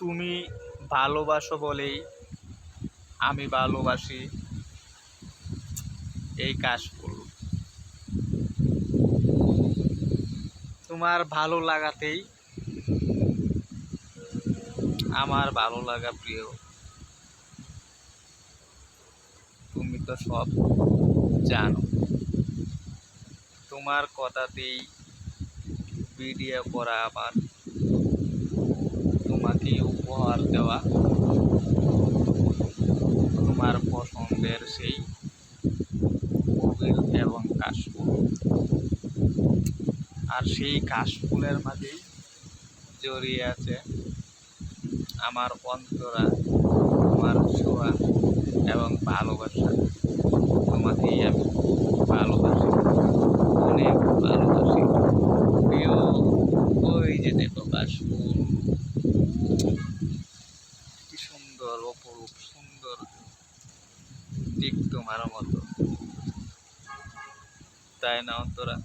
তুমি ভালোবাসো বলেই আমি ভালোবাসি এই কাশফুল তোমার ভালো লাগাতেই আমার ভালো লাগা প্রিয়। তুমি তো সব জানো। তোমার কথাতেই ভিডিও করা আমার তোমাকে উপহার দেওয়া। তোমার পছন্দের সেই কবির এবং কাশফুল। আর সেই কাশফুলের মাঝেই জড়িয়ে আছে আমার অন্তরা, তোমার ছোঁয়া এবং ভালোবাসা। তোমাকেই আমি ভালোবাসি, অনেক ভালোবাসি। প্রিয়, ওই যে দেখো কাশফুল। সুন্দর অপরূপ সুন্দর ঠিক তোমার মতো। তাই না অন্তরা?